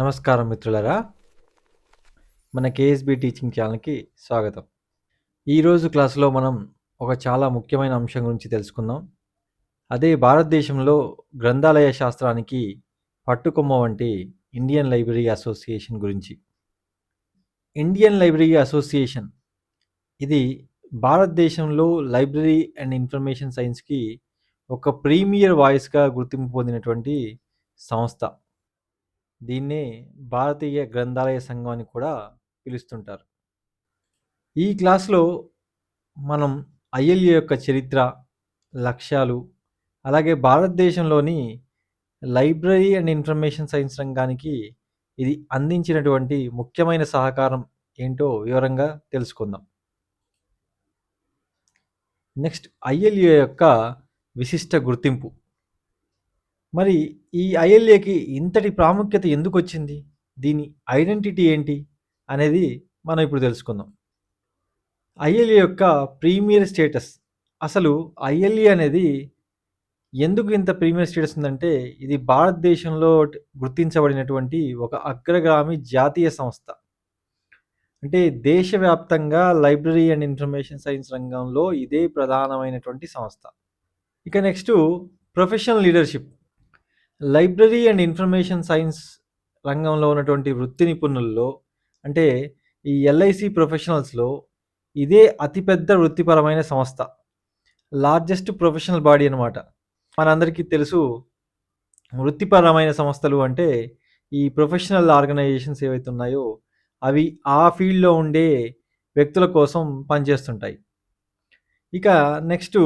నమస్కారం మిత్రులరా. మన కేఎస్బి టీచింగ్ ఛానల్కి స్వాగతం. ఈరోజు క్లాసులో మనం ఒక చాలా ముఖ్యమైన అంశం గురించి తెలుసుకుందాం. అదే భారతదేశంలో గ్రంథాలయ శాస్త్రానికి పట్టుకొమ్మ వంటి ఇండియన్ లైబ్రరీ అసోసియేషన్ గురించి. ఇండియన్ లైబ్రరీ అసోసియేషన్ ఇది భారతదేశంలో లైబ్రరీ అండ్ ఇన్ఫర్మేషన్ సైన్స్కి ఒక ప్రీమియర్ వాయిస్గా గుర్తింపు పొందినటువంటి సంస్థ. దీన్నే భారతీయ గ్రంథాలయ సంఘం అని కూడా పిలుస్తుంటారు. ఈ క్లాస్లో మనం ఐఎల్ఏ యొక్క చరిత్ర లక్ష్యాలు అలాగే భారతదేశంలోని లైబ్రరీ అండ్ ఇన్ఫర్మేషన్ సైన్స్ రంగానికి ఇది అందించినటువంటి ముఖ్యమైన సహకారం ఏంటో వివరంగా తెలుసుకుందాం. నెక్స్ట్ ఐఎల్ఏ యొక్క విశిష్ట గుర్తింపు. మరి ఈ ఐఎల్ఏకి ఇంతటి ప్రాముఖ్యత ఎందుకు వచ్చింది దీని ఐడెంటిటీ ఏంటి? అనేది మనం ఇప్పుడు తెలుసుకుందాం. ఐఎల్ఏ యొక్క ప్రీమియర్ స్టేటస్. అసలు ఐఎల్ఏ అనేది ఎందుకు ఇంత ప్రీమియర్ స్టేటస్ ఉందంటే ఇది భారతదేశంలో గుర్తించబడినటువంటి ఒక అగ్రగామి జాతీయ సంస్థ. అంటే దేశవ్యాప్తంగా లైబ్రరీ అండ్ ఇన్ఫర్మేషన్ సైన్స్ రంగంలో ఇదే ప్రధానమైనటువంటి సంస్థ. ఇక next professional leadership. Library and information science రంగంలో ఉన్నటువంటి వృత్తి నిపుణుల్లో అంటే ఈ ఎల్ఐసి ప్రొఫెషనల్స్లో ఇదే అతిపెద్ద వృత్తిపరమైన సంస్థ. లార్జెస్ట్ ప్రొఫెషనల్ బాడీ అనమాట మనందరికీ తెలుసు వృత్తిపరమైన సంస్థలు అంటే ఈ ప్రొఫెషనల్ ఆర్గనైజేషన్స్ ఏవైతే ఉన్నాయో అవి ఆ ఫీల్డ్లో ఉండే వ్యక్తుల కోసం పనిచేస్తుంటాయి. ఇక నెక్స్ట్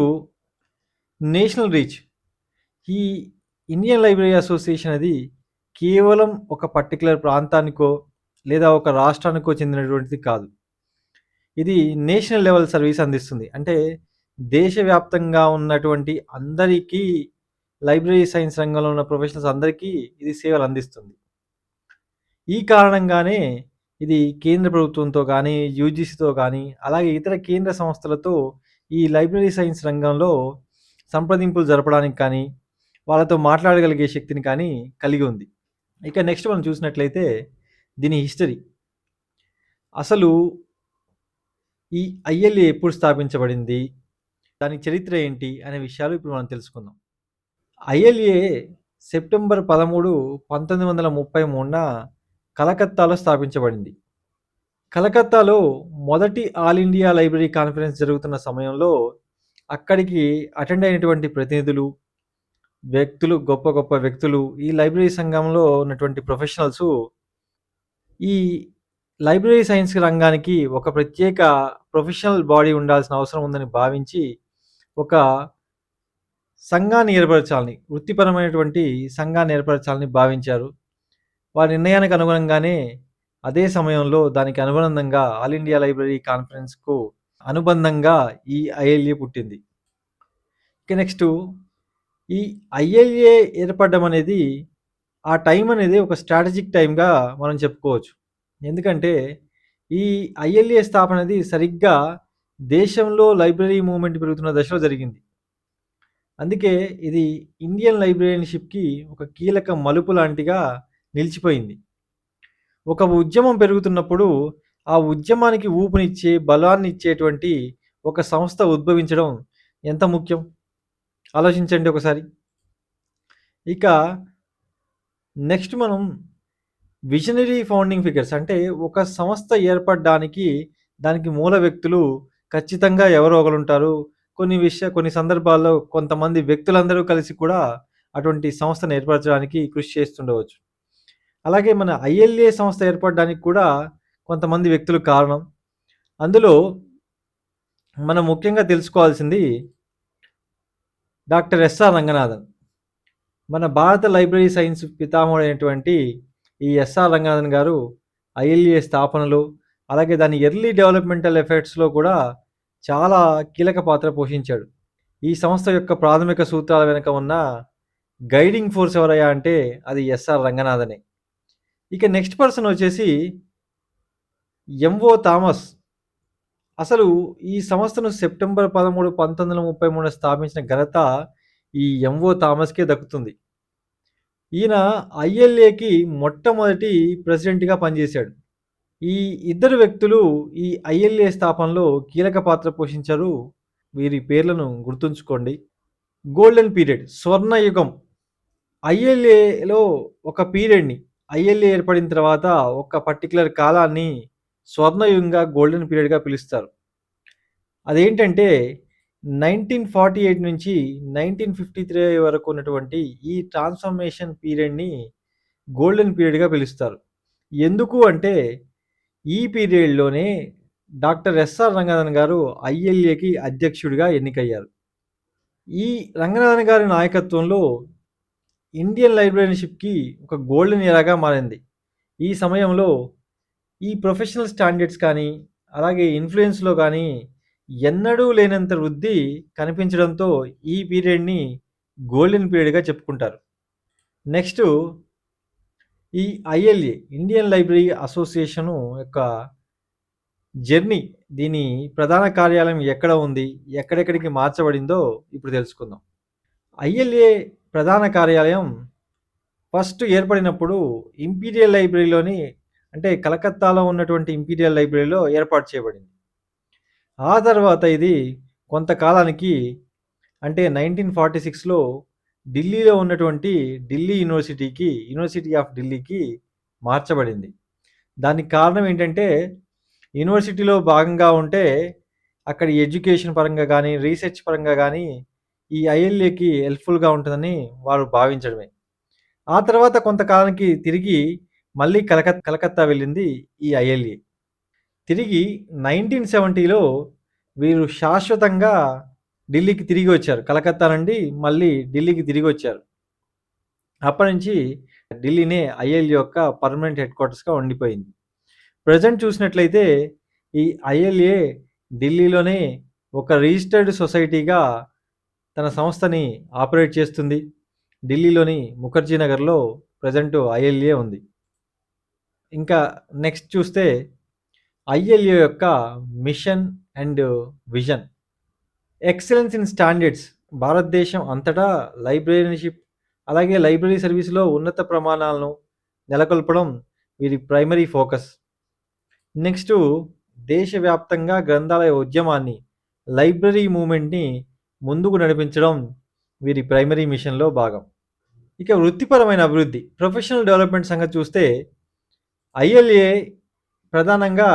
నేషనల్ రీచ్. ఈ ఇండియన్ లైబ్రరీ అసోసియేషన్ అది కేవలం ఒక పర్టికులర్ ప్రాంతానికో లేదా ఒక రాష్ట్రానికో చెందినటువంటిది కాదు. ఇది నేషనల్ లెవెల్ సర్వీస్ అందిస్తుంది. అంటే దేశవ్యాప్తంగా ఉన్నటువంటి అందరికీ లైబ్రరీ సైన్స్ రంగంలో ఉన్న ప్రొఫెషనల్స్ అందరికీ ఇది సేవలు అందిస్తుంది. ఈ కారణంగానే ఇది కేంద్ర ప్రభుత్వంతో కానీ యూజీసీతో కానీ అలాగే ఇతర కేంద్ర సంస్థలతో ఈ లైబ్రరీ సైన్స్ రంగంలో సంప్రదింపులు జరపడానికి కానీ వాళ్ళతో మాట్లాడగలిగే శక్తిని కానీ కలిగి ఉంది. ఇక నెక్స్ట్ మనం చూసినట్లయితే దీని హిస్టరీ అసలు ఈ ఐఎల్ఏ ఎప్పుడు స్థాపించబడింది? దాని చరిత్ర ఏంటి? అనే విషయాలు ఇప్పుడు మనం తెలుసుకుందాం. ఐఎల్ఏ సెప్టెంబర్ పదమూడు పంతొమ్మిది వందల ముప్పై మూడున కలకత్తాలో స్థాపించబడింది. కలకత్తాలో మొదటి ఆల్ ఇండియా లైబ్రరీ కాన్ఫరెన్స్ జరుగుతున్న సమయంలో అక్కడికి అటెండ్ అయినటువంటి ప్రతినిధులు వ్యక్తులు గొప్ప గొప్ప వ్యక్తులు ఈ లైబ్రరీ సంఘంలో ఉన్నటువంటి ప్రొఫెషనల్స్ ఈ లైబ్రరీ సైన్స్ రంగానికి ఒక ప్రత్యేక ప్రొఫెషనల్ బాడీ ఉండాల్సిన అవసరం ఉందని భావించి ఒక సంఘాన్ని ఏర్పరచాలని వృత్తిపరమైనటువంటి సంఘాన్ని ఏర్పరచాలని భావించారు. వారి నిర్ణయానికి అనుగుణంగానే అదే సమయంలో దానికి అనుబంధంగా ఆల్ ఇండియా లైబ్రరీ కాన్ఫరెన్స్కు అనుబంధంగా ఈ ఐఎల్ఏ పుట్టింది. ఇక నెక్స్ట్ ఈ ఐఎల్ఏ ఏర్పడడం అనేది ఆ టైం అనేది ఒక స్ట్రాటజిక్ టైంగా మనం చెప్పుకోవచ్చు. ఎందుకంటే ఈ ఐఎల్ఏ స్థాపన అనేది సరిగ్గా దేశంలో లైబ్రరీ మూవ్మెంట్ పెరుగుతున్న దశలో జరిగింది. అందుకే ఇది ఇండియన్ లైబ్రరీషిప్కి ఒక కీలక మలుపు లాంటిగా నిలిచిపోయింది. ఒక ఉద్యమం పెరుగుతున్నప్పుడు ఆ ఉద్యమానికి ఊపునిచ్చే బలాన్ని ఇచ్చేటువంటి ఒక సంస్థ ఉద్భవించడం ఎంత ముఖ్యం? ఆలోచించండి ఒకసారి. ఇక నెక్స్ట్ మనం విజనరీ ఫౌండింగ్ ఫిగర్స్ అంటే ఒక సంస్థ ఏర్పడడానికి దానికి మూల వ్యక్తులు ఖచ్చితంగా ఎవరో ఒకరు ఉంటారు కొన్ని విషయ కొన్ని సందర్భాల్లో కొంతమంది వ్యక్తులందరూ కలిసి కూడా అటువంటి సంస్థను ఏర్పరచడానికి కృషి చేస్తుండవచ్చు. అలాగే మన ఐఎల్ఏ సంస్థ ఏర్పడడానికి కూడా కొంతమంది వ్యక్తులు కారణం. అందులో మనం ముఖ్యంగా తెలుసుకోవాల్సింది డాక్టర్ ఎస్ఆర్ రంగనాథన్. మన భారత లైబ్రరీ సైన్స్ పితామహుడైనటువంటి ఈ ఎస్ఆర్ రంగనాథన్ గారు ఐఎల్ఏ స్థాపనలు అలాగే దాని ఎర్లీ డెవలప్మెంటల్ ఎఫెక్ట్స్లో కూడా చాలా కీలక పాత్ర పోషించాడు. ఈ సంస్థ యొక్క ప్రాథమిక సూత్రాల వెనుక ఉన్న గైడింగ్ ఫోర్స్ ఎవరయ్యా అంటే అది ఎస్ఆర్ రంగనాథనే. ఇక నెక్స్ట్ పర్సన్ వచ్చేసి ఎంఓ థామస్. అసలు ఈ సంస్థను సెప్టెంబర్ పదమూడు పంతొమ్మిది వందల ముప్పై మూడు స్థాపించిన ఘనత ఈ ఎంఓ థామస్కే దక్కుతుంది ఈయన ఐఎల్ఏకి మొట్టమొదటి ప్రెసిడెంట్‌గా పనిచేశాడు. ఈ ఇద్దరు వ్యక్తులు ఈ ఐఎల్ఏ స్థాపనలో కీలక పాత్ర పోషించారు. వీరి పేర్లను గుర్తుంచుకోండి. Golden period స్వర్ణయుగం. ఐఎల్ఏలో ఒక పీరియడ్‌ని ఐఎల్ఏ ఏర్పడిన తర్వాత ఒక పర్టికులర్ కాలాన్ని స్వర్ణయుగంగా గోల్డెన్ పీరియడ్‌గా పిలుస్తారు. అదేంటంటే 1948 నుంచి 1953 వరకు ఉన్నటువంటి ఈ ట్రాన్స్‌ఫర్మేషన్ పీరియడ్‌ని గోల్డెన్ పీరియడ్‌గా పిలుస్తారు. ఎందుకు అంటే ఈ పీరియడ్‌లోనే డాక్టర్ ఎస్ఆర్ రంగనాథన్ గారు ఐఎల్ఏకి అధ్యక్షుడిగా ఎన్నికయ్యారు. ఈ రంగనాథన్ గారి నాయకత్వంలో ఇండియన్ లైబ్రరీషిప్‌కి ఒక గోల్డెన్ ఎరాగా మారింది. ఈ సమయంలో ఈ ప్రొఫెషనల్ స్టాండర్డ్స్ కానీ, అలాగే ఇన్‌ఫ్లుయెన్స్‌లో కానీ ఎన్నడూ లేనంత వృద్ధి కనిపించడంతో ఈ పీరియడ్‌ని గోల్డెన్ పీరియడ్‌గా చెప్పుకుంటారు. నెక్స్ట్ ఈ ఐఎల్ఏ ఇండియన్ లైబ్రరీ అసోసియేషను యొక్క జర్నీ దీని ప్రధాన కార్యాలయం ఎక్కడ ఉంది? ఎక్కడెక్కడికి మార్చబడిందో ఇప్పుడు తెలుసుకుందాం. ఐఎల్ఏ ప్రధాన కార్యాలయం ఫస్ట్ ఏర్పడినప్పుడు ఇంపీరియల్ లైబ్రరీలోని అంటే కలకత్తాలో ఉన్నటువంటి ఇంపీరియల్ లైబ్రరీలో ఏర్పాటు చేయబడింది. ఆ తర్వాత ఇది కొంతకాలానికి అంటే 1946లో ఢిల్లీలో ఉన్నటువంటి ఢిల్లీ యూనివర్సిటీకి యూనివర్సిటీ ఆఫ్ ఢిల్లీకి మార్చబడింది. దానికి కారణం ఏంటంటే యూనివర్సిటీలో భాగంగా ఉంటే అక్కడ ఎడ్యుకేషన్ పరంగా కానీ రీసెర్చ్ పరంగా కానీ ఈ ఐఎల్ఏకి హెల్ప్‌ఫుల్‌గా ఉంటుందని వారు భావించడమే. ఆ తర్వాత కొంతకాలానికి తిరిగి మళ్ళీ కలకత్ కలకత్తా వెళ్ళింది ఈ ఐఎల్ఏ. తిరిగి 1970లో వీరు శాశ్వతంగా ఢిల్లీకి తిరిగి వచ్చారు. కలకత్తా నుండి మళ్ళీ ఢిల్లీకి తిరిగి వచ్చారు అప్పటినుంచి ఢిల్లీనే ఐఎల్ఏ యొక్క పర్మనెంట్ హెడ్‌క్వార్టర్స్‌గా ఉండిపోయింది. ప్రజెంట్ చూసినట్లయితే ఈ ఐఎల్ఏ ఢిల్లీలోనే ఒక రిజిస్టర్డ్ సొసైటీగా తన సంస్థని ఆపరేట్ చేస్తుంది. ఢిల్లీలోని ముఖర్జీ నగర్‌లో ఐఎల్ఏ ఉంది. ఇంకా నెక్స్ట్ చూస్తే ఐఎల్ఏ యొక్క mission and vision. Excellence in standards భారతదేశం అంతటా లైబ్రరీషిప్ అలాగే లైబ్రరీ సర్వీస్‌లో ఉన్నత ప్రమాణాలను నెలకొల్పడం వీరి ప్రైమరీ ఫోకస్. నెక్స్ట్ దేశవ్యాప్తంగా గ్రంథాలయ ఉద్యమాన్ని, లైబ్రరీ మూవ్‌మెంట్‌ని ముందుకు నడిపించడం వీరి ప్రైమరీ మిషన్‌లో భాగం. ఇక వృత్తిపరమైన అభివృద్ధి ప్రొఫెషనల్ డెవలప్‌మెంట్ సంగతి చూస్తే ఐఎల్ఏ ప్రధానంగా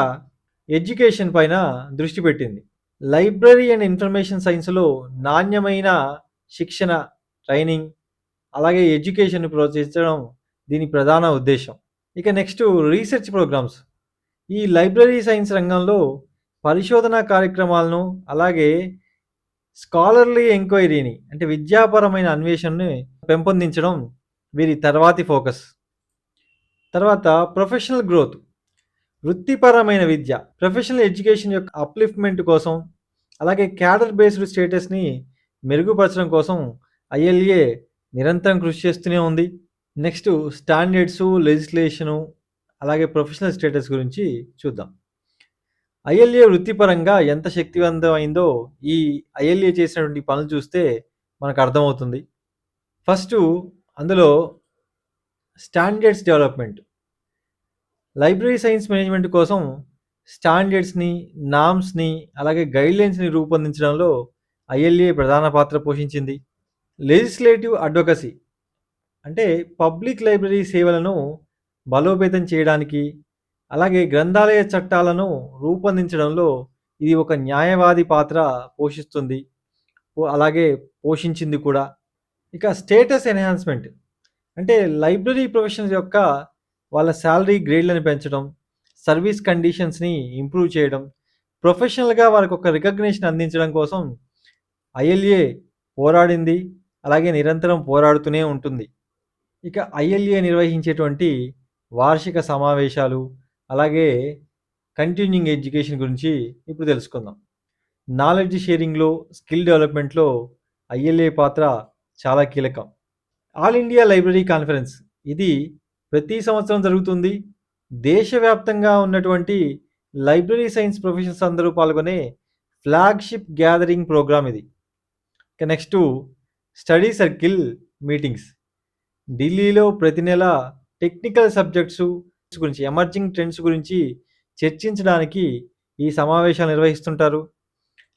ఎడ్యుకేషన్ పైన దృష్టి పెట్టింది. లైబ్రరీ అండ్ ఇన్ఫర్మేషన్ సైన్స్‌లో నాణ్యమైన శిక్షణ, ట్రైనింగ్ అలాగే ఎడ్యుకేషన్ ప్రోత్సహించడం దీని ప్రధాన ఉద్దేశం ఇక నెక్స్ట్ రీసెర్చ్ ప్రోగ్రామ్స్. ఈ లైబ్రరీ సైన్స్ రంగంలో పరిశోధనా కార్యక్రమాలను అలాగే స్కాలర్లీ ఎంక్వైరీని అంటే విద్యాపరమైన అన్వేషణని పెంపొందించడం వీరి తర్వాతి ఫోకస్. తర్వాత ప్రొఫెషనల్ గ్రోత్. వృత్తిపరమైన విద్య, ప్రొఫెషనల్ ఎడ్యుకేషన్ యొక్క అప్‌లిఫ్ట్‌మెంట్ కోసం అలాగే క్యాడర్ బేస్డ్ స్టేటస్‌ని మెరుగుపరచడం కోసం ఐఎల్ఏ నిరంతరం కృషి చేస్తూనే ఉంది. నెక్స్ట్ స్టాండర్డ్స్ లెజిస్లేషను అలాగే ప్రొఫెషనల్ స్టేటస్ గురించి చూద్దాం. ఐఎల్ఏ వృత్తిపరంగా ఎంత శక్తివంతమైందో ఈ ఐఎల్ఏ చేసినటువంటి పనులు చూస్తే మనకు అర్థమవుతుంది. ఫస్ట్ అందులో standards development. Library science management కోసం స్టాండర్డ్స్‌ని, నామ్స్ని అలాగే గైడ్‌లైన్స్‌ని రూపొందించడంలో ఐఎల్ఏ ప్రధాన పాత్ర పోషించింది. లెజిస్లేటివ్ అడ్వొకసీ అంటే పబ్లిక్ లైబ్రరీ సేవలను బలోపేతం చేయడానికి, అలాగే గ్రంథాలయ చట్టాలను రూపొందించడంలో ఇది ఒక న్యాయవాది పాత్ర పోషిస్తుంది. అలాగే పోషించింది కూడా. ఇక స్టేటస్ ఎన్హాన్స్‌మెంట్ అంటే లైబ్రరీ ప్రొఫెషన్స్ యొక్క వాళ్ళ శాలరీ గ్రేడ్‌లను పెంచడం, సర్వీస్ కండిషన్స్‌ని ఇంప్రూవ్ చేయడం, ప్రొఫెషనల్‌గా వారికొక రికగ్నేషన్ అందించడం కోసం ఐఎల్ఏ పోరాడింది. అలాగే నిరంతరం పోరాడుతూనే ఉంటుంది. ఇక ఐఎల్ఏ నిర్వహించేటువంటి వార్షిక సమావేశాలు, అలాగే కంటిన్యూయింగ్ ఎడ్యుకేషన్ గురించి ఇప్పుడు తెలుసుకుందాం. నాలెడ్జ్ షేరింగ్‌లో, స్కిల్ డెవలప్‌మెంట్‌లో ఐఎల్ఏ పాత్ర చాలా కీలకం. ఆల్ ఇండియా లైబ్రరీ కాన్ఫరెన్స్ ఇది ప్రతి సంవత్సరం జరుగుతుంది. దేశవ్యాప్తంగా ఉన్నటువంటి లైబ్రరీ సైన్స్ ప్రొఫెషనల్స్ అందరూ పాల్గొనే ఫ్లాగ్‌షిప్ గ్యాదరింగ్ ప్రోగ్రామ్ ఇది. ఇక నెక్స్ట్ స్టడీ సర్కిల్ మీటింగ్స్. ఢిల్లీలో ప్రతి నెల టెక్నికల్ సబ్జెక్ట్స్ గురించి ఎమర్జింగ్ ట్రెండ్స్ గురించి చర్చించడానికి ఈ సమావేశాలు నిర్వహిస్తుంటారు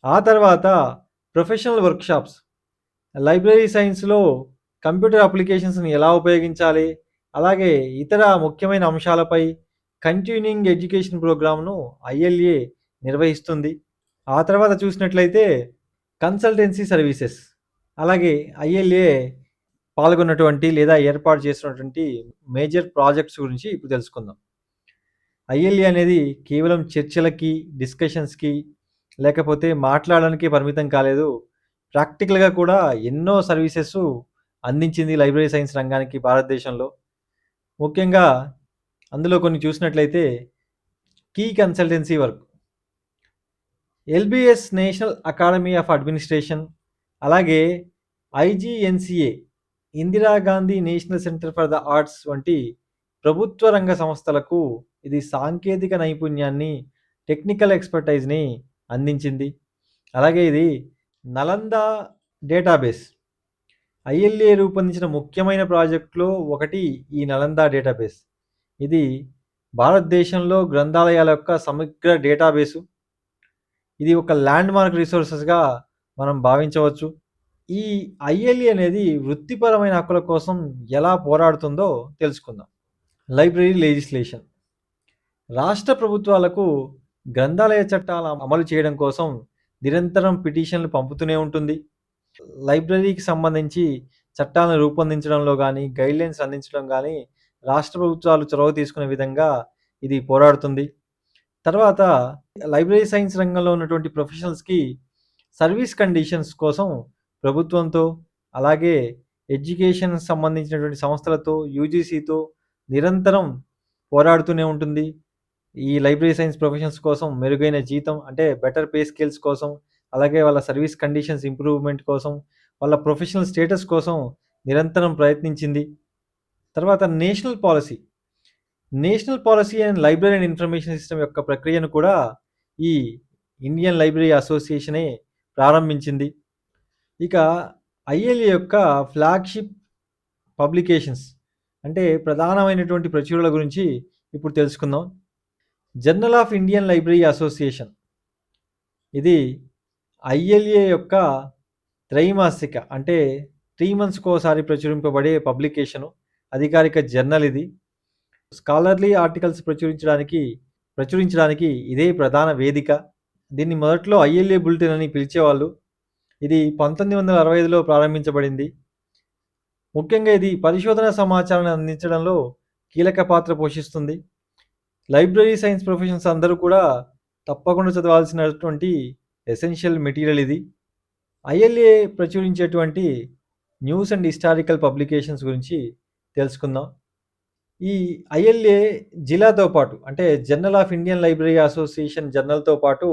ఆ తర్వాత ప్రొఫెషనల్ వర్క్షాప్స్ లైబ్రరీ సైన్స్లో కంప్యూటర్ అప్లికేషన్స్ని ఎలా ఉపయోగించాలి? అలాగే ఇతర ముఖ్యమైన అంశాలపై కంటిన్యూయింగ్ ఎడ్యుకేషన్ ప్రోగ్రామ్ను ఐఎల్ఏ నిర్వహిస్తుంది. ఆ తర్వాత చూసినట్లయితే కన్సల్టెన్సీ సర్వీసెస్ అలాగే ఐఎల్ఏ పాల్గొన్నటువంటి లేదా ఏర్పాటు చేసినటువంటి మేజర్ ప్రాజెక్ట్స్ గురించి ఇప్పుడు తెలుసుకుందాం. ఐఎల్ఏ అనేది కేవలం చర్చలకి డిస్కషన్స్కి లేకపోతే మాట్లాడడానికి పరిమితం కాలేదు. ప్రాక్టికల్గా కూడా ఎన్నో సర్వీసెస్ అందించింది లైబ్రరీ సైన్స్ రంగానికి భారతదేశంలో. ముఖ్యంగా అందులో కొన్ని చూసినట్లయితే key consultancy work. Lbs national academy of administration అలాగే ఐజీఎన్సిఏ Indira Gandhi national centre for the arts వంటి ప్రభుత్వ రంగ సంస్థలకు ఇది సాంకేతిక నైపుణ్యాన్ని టెక్నికల్ ఎక్స్పర్టైజ్ని అందించింది. అలాగే ఇది నలంద డేటాబేస్ ఐఎల్ఏ రూపొందించిన ముఖ్యమైన ప్రాజెక్టులో ఒకటి ఈ నలంద డేటాబేస్. ఇది భారతదేశంలో గ్రంథాలయాల యొక్క సమగ్ర డేటాబేసు. ఇది ఒక ల్యాండ్ మార్క్ రిసోర్సెస్గా మనం భావించవచ్చు. ఈ ఐఎల్ఏ అనేది వృత్తిపరమైన హక్కుల కోసం ఎలా పోరాడుతుందో తెలుసుకుందాం. Library legislation. రాష్ట్ర ప్రభుత్వాలకు గ్రంథాలయ చట్టాల అమలు చేయడం కోసం నిరంతరం పిటిషన్లు పంపుతూనే ఉంటుంది. లైబ్రరీకి సంబంధించి చట్టాలను రూపొందించడంలో కానీ గైడ్లైన్స్ అందించడం కానీ రాష్ట్ర ప్రభుత్వాలు చొరవ తీసుకునే విధంగా ఇది పోరాడుతుంది. తర్వాత లైబ్రరీ సైన్స్ రంగంలో ఉన్నటువంటి ప్రొఫెషనల్స్కి సర్వీస్ కండిషన్స్ కోసం ప్రభుత్వంతో అలాగే ఎడ్యుకేషన్ సంబంధించినటువంటి సంస్థలతో యూజీసీతో నిరంతరం పోరాడుతూనే ఉంటుంది. ఈ లైబ్రరీ సైన్స్ ప్రొఫెషన్స్ కోసం మెరుగైన జీతం అంటే బెటర్ పే స్కిల్స్ కోసం అలాగే వాళ్ళ సర్వీస్ కండిషన్స్ ఇంప్రూవ్మెంట్ కోసం వాళ్ళ ప్రొఫెషనల్ స్టేటస్ కోసం నిరంతరం ప్రయత్నించింది. తర్వాత national policy. National policy and library and information system యొక్క ప్రక్రియను కూడా ఈ ఇండియన్ లైబ్రరీ అసోసియేషనే ప్రారంభించింది. ఇక ఐఎల్ఏ యొక్క ఫ్లాగ్షిప్ పబ్లికేషన్స్ అంటే ప్రధానమైనటువంటి ప్రచురణల గురించి ఇప్పుడు తెలుసుకుందాం. Journal of Indian library association. ఇది ఐఎల్ఏ యొక్క త్రైమాసిక అంటే త్రీ మంత్స్కి ఒకసారి ప్రచురింపబడే పబ్లికేషను అధికారిక జర్నల్ ఇది. స్కాలర్లీ ఆర్టికల్స్ ప్రచురించడానికి ప్రచురించడానికి ఇదే ప్రధాన వేదిక. దీన్ని మొదట్లో ఐఎల్ఏ బులెటిన్ అని పిలిచేవాళ్ళు. ఇది పంతొమ్మిది వందల అరవై ఐదులో ప్రారంభించబడింది. ముఖ్యంగా ఇది పరిశోధన సమాచారాన్ని అందించడంలో కీలక పాత్ర పోషిస్తుంది. లైబ్రరీ సైన్స్ ప్రొఫెషన్స్ అందరూ కూడా తప్పకుండా చదవాల్సినటువంటి ఎసెన్షియల్ మెటీరియల్ ఇది. ఐఎల్ఏ ప్రచురించేటువంటి న్యూస్ అండ్ హిస్టారికల్ పబ్లికేషన్స్ గురించి తెలుసుకుందాం. ఈ ఐఎల్ఏ జిల్లాతో పాటు అంటే journal of Indian library association జర్నల్తో పాటు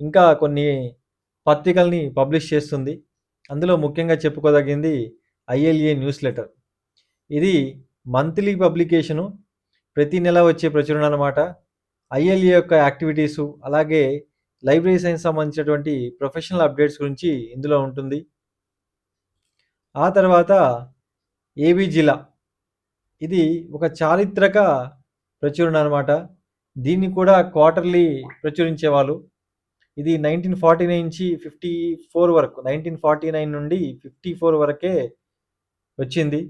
ఇంకా కొన్ని పత్రికల్ని పబ్లిష్ చేస్తుంది. అందులో ముఖ్యంగా చెప్పుకోదగింది ఐఎల్ఏ న్యూస్ లెటర్ ఇది మంత్లీ పబ్లికేషను ప్రతి నెల వచ్చే ప్రచురణ అనమాట ఐఎల్ఏ యొక్క యాక్టివిటీసు అలాగే లైబ్రరీ సైన్స్ సంబంధించినటువంటి ప్రొఫెషనల్ అప్డేట్స్ గురించి ఇందులో ఉంటుంది. ఆ తర్వాత ఏబీ జిల్లా. ఇది ఒక చారిత్రక ప్రచురణ అనమాట దీన్ని కూడా క్వార్టర్లీ ప్రచురించేవాళ్ళు. ఇది నైన్టీన్ ఫార్టీ నైన్ నుంచి ఫిఫ్టీ ఫోర్ వరకు నైన్టీన్ ఫార్టీ నైన్ నుండి ఫిఫ్టీ ఫోర్ వరకే వచ్చింది.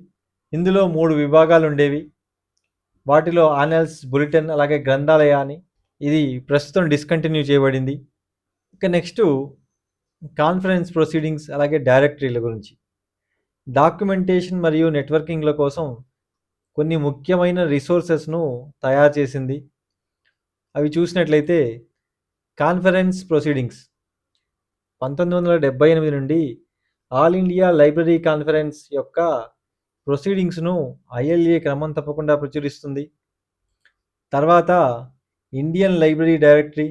ఇందులో మూడు విభాగాలు ఉండేవి. వాటిలో ఆనల్స్ బులెటిన్ అలాగే గ్రంథాలయ అని ఇది ప్రస్తుతం డిస్కంటిన్యూ చేయబడింది. ఇక నెక్స్ట్ కాన్ఫరెన్స్ ప్రొసీడింగ్స్ అలాగే డైరెక్టరీల గురించి. డాక్యుమెంటేషన్ మరియు నెట్వర్కింగ్ల కోసం కొన్ని ముఖ్యమైన రిసోర్సెస్ను తయారు చేసింది. అవి చూసినట్లయితే కాన్ఫరెన్స్ ప్రొసీడింగ్స్ పంతొమ్మిది వందల డెబ్బై ఎనిమిది నుండి ఆల్ ఇండియా లైబ్రరీ కాన్ఫరెన్స్ యొక్క ప్రొసీడింగ్స్ను ఐఎల్ఏ క్రమం తప్పకుండా ప్రచురిస్తుంది. తర్వాత ఇండియన్ లైబ్రరీ డైరెక్టరీ.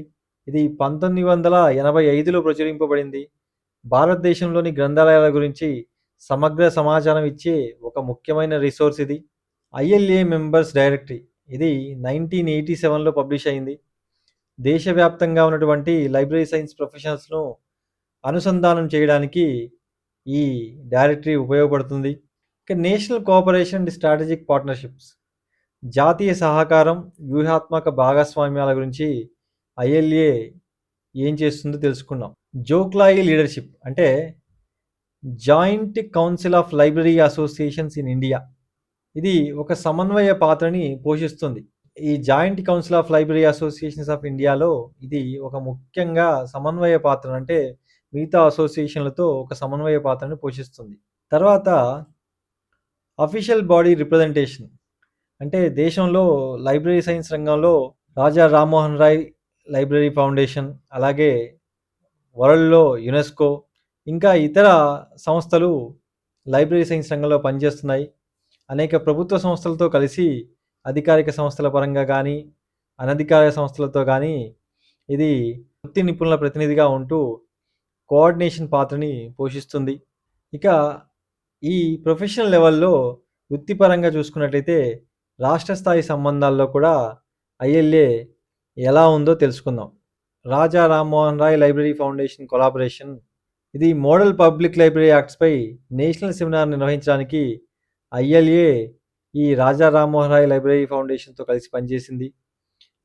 ఇది పంతొమ్మిది వందల ఎనభై ఐదులో ప్రచురింపబడింది. భారతదేశంలోని గ్రంథాలయాల గురించి సమగ్ర సమాచారం ఇచ్చే ఒక ముఖ్యమైన రిసోర్స్ ఇది. ILA members directory. ఇది నైన్టీన్ ఎయిటీ సెవెన్లో పబ్లిష్ అయింది. దేశవ్యాప్తంగా ఉన్నటువంటి లైబ్రరీ సైన్స్ ప్రొఫెషనల్స్ను అనుసంధానం చేయడానికి ఈ డైరెక్టరీ ఉపయోగపడుతుంది. ఇక national cooperation and strategic partnerships. జాతీయ సహకారం వ్యూహాత్మక భాగస్వామ్యాల గురించి ఐఎల్ఏ ఏం చేస్తుందో తెలుసుకున్నాం జోక్లాయి లీడర్షిప్ అంటే joint council of library associations in India. ఇది ఒక సమన్వయ పాత్రని పోషిస్తుంది. ఈ joint council of library associations of ఇండియాలో ఇది ఒక ముఖ్యంగా సమన్వయ పాత్ర అంటే మిగతా అసోసియేషన్లతో ఒక సమన్వయ పాత్రను పోషిస్తుంది. తర్వాత అఫీషియల్ బాడీ రిప్రజెంటేషన్. అంటే దేశంలో లైబ్రరీ సైన్స్ రంగంలో రాజా రామ్మోహన్ రాయ్ లైబ్రరీ ఫౌండేషన్ అలాగే వరల్డ్లో యునెస్కో ఇంకా ఇతర సంస్థలు లైబ్రరీ సైన్స్ రంగంలో పనిచేస్తున్నాయి. అనేక ప్రభుత్వ సంస్థలతో కలిసి అధికారిక సంస్థల పరంగా కానీ అనధికారిక సంస్థలతో కానీ ఇది వృత్తి నిపుణుల ప్రతినిధిగా ఉంటూ కోఆర్డినేషన్ పాత్రని పోషిస్తుంది. ఇక ఈ ప్రొఫెషనల్ లెవెల్లో వృత్తిపరంగా చూసుకున్నట్లయితే రాష్ట్ర స్థాయి సంబంధాల్లో కూడా ఐఎల్ఏ ఎలా ఉందో తెలుసుకుందాం. Raja Rammohan Roy library foundation collaboration. ఇది మోడల్ పబ్లిక్ లైబ్రరీ యాక్ట్స్పై నేషనల్ సెమినార్ నిర్వహించడానికి ఐఎల్ఏ ఈ రాజా రామ్మోహన్ రాయ్ లైబ్రరీ ఫౌండేషన్తో కలిసి పనిచేసింది.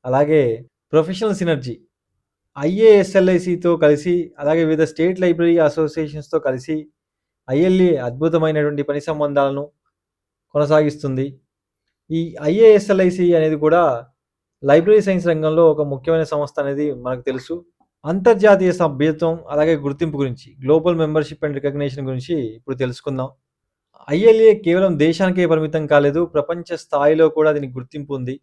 అలాగే ప్రొఫెషనల్ సినర్జీ ఐఏఎస్ఎల్ఐసితో కలిసి అలాగే వివిధ స్టేట్ లైబ్రరీ అసోసియేషన్స్తో కలిసి ఐఎల్ఏ అద్భుతమైనటువంటి పని సంబంధాలను కొనసాగిస్తుంది. ఈ ఐఏఎస్ఎల్ఐసి అనేది కూడా లైబ్రరీ సైన్స్ రంగంలో ఒక ముఖ్యమైన సంస్థ అనేది మనకు తెలుసు. అంతర్జాతీయ సభ్యత్వం అలాగే గుర్తింపు గురించి గ్లోబల్ మెంబర్షిప్ అండ్ రికగ్నేషన్ గురించి ఇప్పుడు తెలుసుకుందాం. ఐఎల్ఏ కేవలం దేశానికే పరిమితం కాలేదు ప్రపంచ స్థాయిలో కూడా దీనికి గుర్తింపు ఉంది.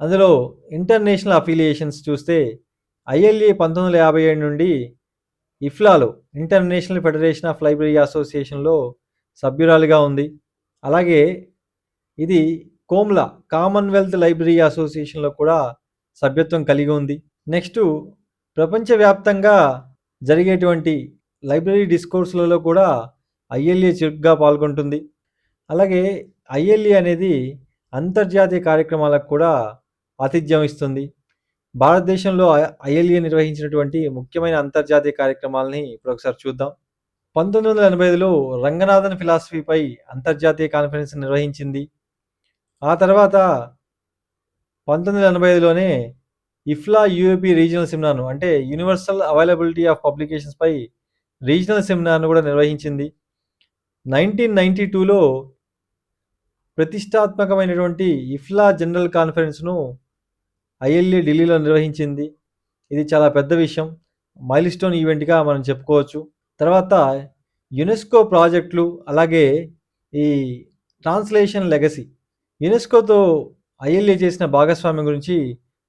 అందులో ఇంటర్నేషనల్ అఫిలియేషన్స్ చూస్తే ఐఎల్ఏ పంతొమ్మిది వందల యాభై ఏడు నుండి ఇఫ్లాలో ఇంటర్నేషనల్ ఫెడరేషన్ ఆఫ్ లైబ్రరీ అసోసియేషన్లో సభ్యురాలిగా ఉంది. అలాగే ఇది కోమ్లా కామన్వెల్త్ లైబ్రరీ అసోసియేషన్లో కూడా సభ్యత్వం కలిగి ఉంది. నెక్స్ట్ ప్రపంచవ్యాప్తంగా జరిగేటువంటి లైబ్రరీ డిస్కోర్స్లలో కూడా ఐఎల్ఏ చురుగ్గా పాల్గొంటుంది. అలాగే ఐఎల్ఏ అనేది అంతర్జాతీయ కార్యక్రమాలకు కూడా ఆతిథ్యం ఇస్తుంది. భారతదేశంలో ఐఎల్ఏ నిర్వహించినటువంటి ముఖ్యమైన అంతర్జాతీయ కార్యక్రమాలని ఇప్పుడు ఒకసారి చూద్దాం. పంతొమ్మిది వందల ఎనభై ఐదులో రంగనాథన్ ఫిలాసఫీపై అంతర్జాతీయ కాన్ఫరెన్స్ నిర్వహించింది. ఆ తర్వాత పంతొమ్మిది వందల ఎనభై ఐదులోనే ఇఫ్లా యూఏపీ రీజనల్ సెమినార్ను అంటే యూనివర్సల్ అవైలబిలిటీ ఆఫ్ పబ్లికేషన్స్పై రీజనల్ సెమినార్ను కూడా నిర్వహించింది. నైన్టీన్ నైంటీ టూలో ప్రతిష్టాత్మకమైనటువంటి ఇఫ్లా జనరల్ కాన్ఫరెన్స్ను ఐఎల్ఏ ఢిల్లీలో నిర్వహించింది. ఇది చాలా పెద్ద విషయం. మైల్ స్టోన్ ఈవెంట్గా మనం చెప్పుకోవచ్చు. తర్వాత యునెస్కో ప్రాజెక్టులు అలాగే ఈ ట్రాన్స్లేషన్ లెగసీ యునెస్కోతో ఐఎల్ఏ చేసిన భాగస్వామ్యం గురించి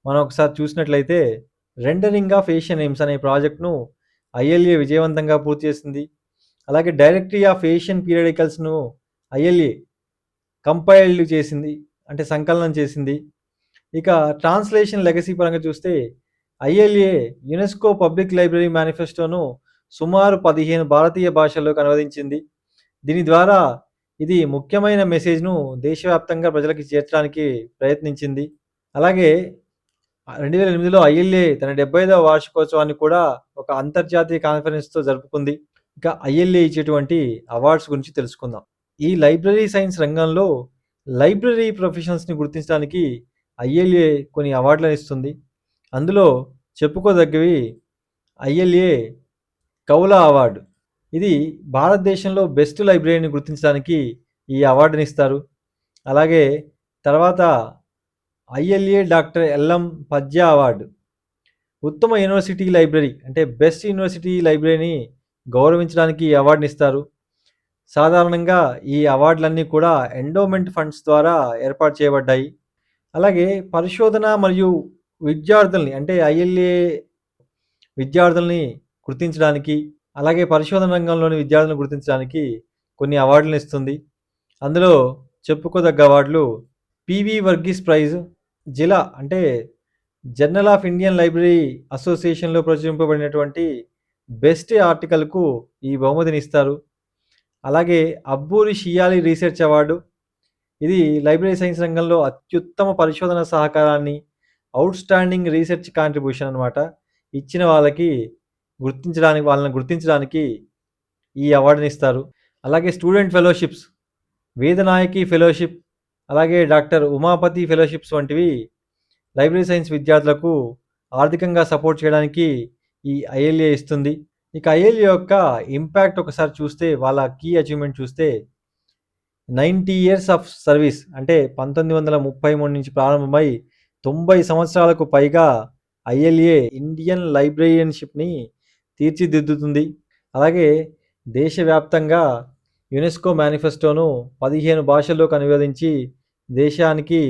మనం ఒకసారి చూసినట్లయితే రెండరింగ్ ఆఫ్ ఏషియన్ ఎయిమ్స్ అనే ప్రాజెక్ట్ను ఐఎల్ఏ విజయవంతంగా పూర్తి చేసింది. అలాగే డైరెక్టరీ ఆఫ్ ఏషియన్ పీరియడికల్స్ను ఐఎల్ఏ కంపైల్డ్ చేసింది అంటే సంకలనం చేసింది. ఇక ట్రాన్స్లేషన్ లెగసీ పరంగా చూస్తే ఐఎల్ఏ యునెస్కో పబ్లిక్ లైబ్రరీ మేనిఫెస్టోను సుమారు పదిహేను భారతీయ భాషల్లోకి అనువదించింది దీని ద్వారా ఇది ముఖ్యమైన మెసేజ్ను దేశవ్యాప్తంగా ప్రజలకి చేర్చడానికి ప్రయత్నించింది. అలాగే రెండు వేల ఎనిమిదిలో ఐఎల్ఏ తన డెబ్బై ఐదవ వార్షికోత్సవాన్ని కూడా ఒక అంతర్జాతీయ కాన్ఫరెన్స్తో జరుపుకుంది. ఇక ఐఎల్ఏ ఇచ్చేటువంటి అవార్డ్స్ గురించి తెలుసుకుందాం. ఈ లైబ్రరీ సైన్స్ రంగంలో లైబ్రరీ ప్రొఫెషనల్స్ని గుర్తించడానికి ఐఎల్ఏ కొన్ని అవార్డులను ఇస్తుంది. అందులో చెప్పుకోదగ్గవి ఐఎల్ఏ కౌలా అవార్డు. ఇది భారతదేశంలో బెస్ట్ లైబ్రరీని గుర్తించడానికి ఈ అవార్డుని ఇస్తారు. అలాగే తర్వాత ఐఎల్ఏ డాక్టర్ ఎల్ఎం పద్య అవార్డు. ఉత్తమ యూనివర్సిటీ లైబ్రరీ అంటే బెస్ట్ యూనివర్సిటీ లైబ్రరీని గౌరవించడానికి ఈ అవార్డుని ఇస్తారు. సాధారణంగా ఈ అవార్డులన్నీ కూడా ఎండోమెంట్ ఫండ్స్ ద్వారా ఏర్పాటు చేయబడ్డాయి. అలాగే పరిశోధన మరియు విద్యార్థుల్ని అంటే ఐఎల్ఏ విద్యార్థుల్ని గుర్తించడానికి అలాగే పరిశోధన రంగంలోని విద్యార్థులను గుర్తించడానికి కొన్ని అవార్డులను ఇస్తుంది. అందులో చెప్పుకోదగ్గ అవార్డులు పివి వర్గీస్ ప్రైజ్ జిలా అంటే జర్నల్ ఆఫ్ ఇండియన్ లైబ్రరీ అసోసియేషన్లో ప్రచురింపబడినటువంటి బెస్ట్ ఆర్టికల్కు ఈ బహుమతిని ఇస్తారు. అలాగే అబ్బూరి షియాలి రీసెర్చ్ అవార్డు ఇది లైబ్రరీ సైన్స్ రంగంలో అత్యుత్తమ పరిశోధన సహకారాన్ని అవుట్ స్టాండింగ్ రీసెర్చ్ కాంట్రిబ్యూషన్ అనమాట ఇచ్చిన వాళ్ళకి గుర్తించడానికి వాళ్ళని గుర్తించడానికి ఈ అవార్డుని ఇస్తారు. అలాగే స్టూడెంట్ ఫెలోషిప్స్ వేదనాయకి ఫెలోషిప్ అలాగే డాక్టర్ ఉమాపతి ఫెలోషిప్స్ వంటివి లైబ్రరీ సైన్స్ విద్యార్థులకు ఆర్థికంగా సపోర్ట్ చేయడానికి ఈ ఐఎల్ఏ ఇస్తుంది. ఇక ఐఎల్ఏ యొక్క ఇంపాక్ట్ ఒకసారి చూస్తే వాళ్ళ కీ అచీవ్మెంట్ చూస్తే నైంటీ ఇయర్స్ ఆఫ్ సర్వీస్ అంటే పంతొమ్మిది వందల ముప్పై మూడు నుంచి ప్రారంభమై తొంభై సంవత్సరాలకు పైగా ఐఎల్ఏ ఇండియన్ లైబ్రరీయన్షిప్ని తీర్చిదిద్దుతుంది. అలాగే దేశవ్యాప్తంగా యునెస్కో మేనిఫెస్టోను పదిహేను భాషల్లోకి అనువదించి దేశానికి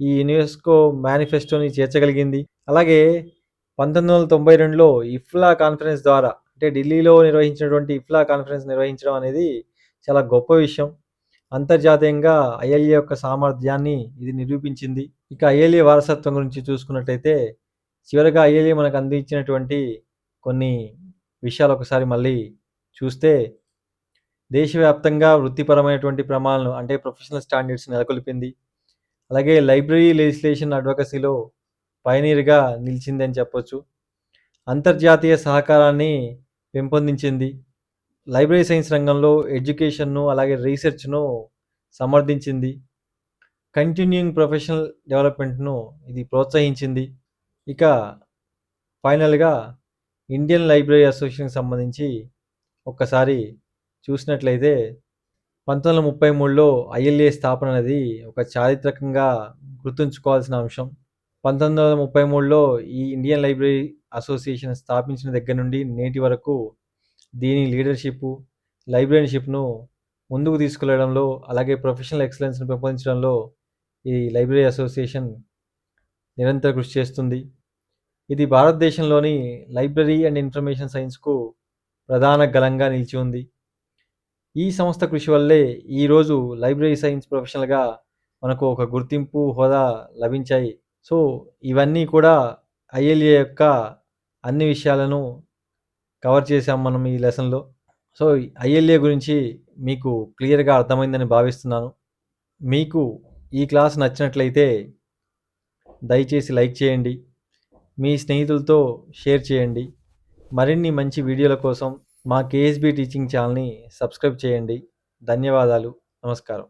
ఈ యునెస్కో మేనిఫెస్టోని చేర్చగలిగింది. అలాగే పంతొమ్మిది వందల తొంభై రెండులో ఇఫ్లా కాన్ఫరెన్స్ ద్వారా అంటే ఢిల్లీలో నిర్వహించినటువంటి ఇఫ్లా కాన్ఫరెన్స్ నిర్వహించడం అనేది చాలా గొప్ప విషయం. అంతర్జాతీయంగా ఐఎల్ఏ యొక్క సామర్థ్యాన్ని ఇది నిరూపించింది. ఇక ఐఎల్ఏ వారసత్వం గురించి చూసుకున్నట్టయితే చివరిగా ఐఎల్ఏ మనకు అందించినటువంటి కొన్ని విషయాలు ఒకసారి మళ్ళీ చూస్తే దేశవ్యాప్తంగా వృత్తిపరమైనటువంటి ప్రమాణాలను అంటే ప్రొఫెషనల్ స్టాండర్డ్స్ నెలకొల్పింది. అలాగే లైబ్రరీ లెజిస్లేషన్ అడ్వకసీలో పైనీర్గా నిలిచిందని చెప్పొచ్చు. అంతర్జాతీయ సహకారాన్ని పెంపొందించింది. లైబ్రరీ సైన్స్ రంగంలో ఎడ్యుకేషన్ను అలాగే రీసెర్చ్ను సమర్థించింది. కంటిన్యూయింగ్ ప్రొఫెషనల్ డెవలప్మెంట్ను ఇది ప్రోత్సహించింది. ఇక ఫైనల్గా ఇండియన్ లైబ్రరీ అసోసియేషన్కి సంబంధించి ఒక్కసారి చూసినట్లయితే పంతొమ్మిది వందల ముప్పై మూడులో ఐఎల్ఏ స్థాపన అనేది ఒక చారిత్రకంగా గుర్తుంచుకోవాల్సిన అంశం. పంతొమ్మిది వందల ముప్పై మూడులో ఈ ఇండియన్ లైబ్రరీ అసోసియేషన్ స్థాపించిన దగ్గర నుండి నేటి వరకు దీని లీడర్షిప్ లైబ్రరీషిప్ను ముందుకు తీసుకెళ్ళడంలో అలాగే ప్రొఫెషనల్ ఎక్సలెన్స్ను పెంపొందించడంలో ఈ లైబ్రరీ అసోసియేషన్ నిరంతర కృషి చేస్తుంది. ఇది భారతదేశంలోని లైబ్రరీ అండ్ ఇన్ఫర్మేషన్ సైన్స్కు ప్రధాన గలంగా నిలిచి ఉంది. ఈ సంస్థ కృషి వల్లే ఈరోజు లైబ్రరీ సైన్స్ ప్రొఫెషనల్గా మనకు ఒక గుర్తింపు హోదా లభించాయి. సో ఇవన్నీ కూడా ఐఎల్ఏ యొక్క అన్ని విషయాలను కవర్ చేసాం మనం ఈ లెసన్లో. సో ఐఎల్ఏ గురించి మీకు క్లియర్గా అర్థమైందని భావిస్తున్నాను. మీకు ఈ క్లాస్ నచ్చినట్లయితే దయచేసి లైక్ చేయండి. మీ స్నేహితులతో షేర్ చేయండి. మరిన్ని మంచి వీడియోల కోసం మా కేఎస్బి టీచింగ్ ఛానల్ని సబ్స్క్రైబ్ చేయండి. ధన్యవాదాలు. నమస్కారం.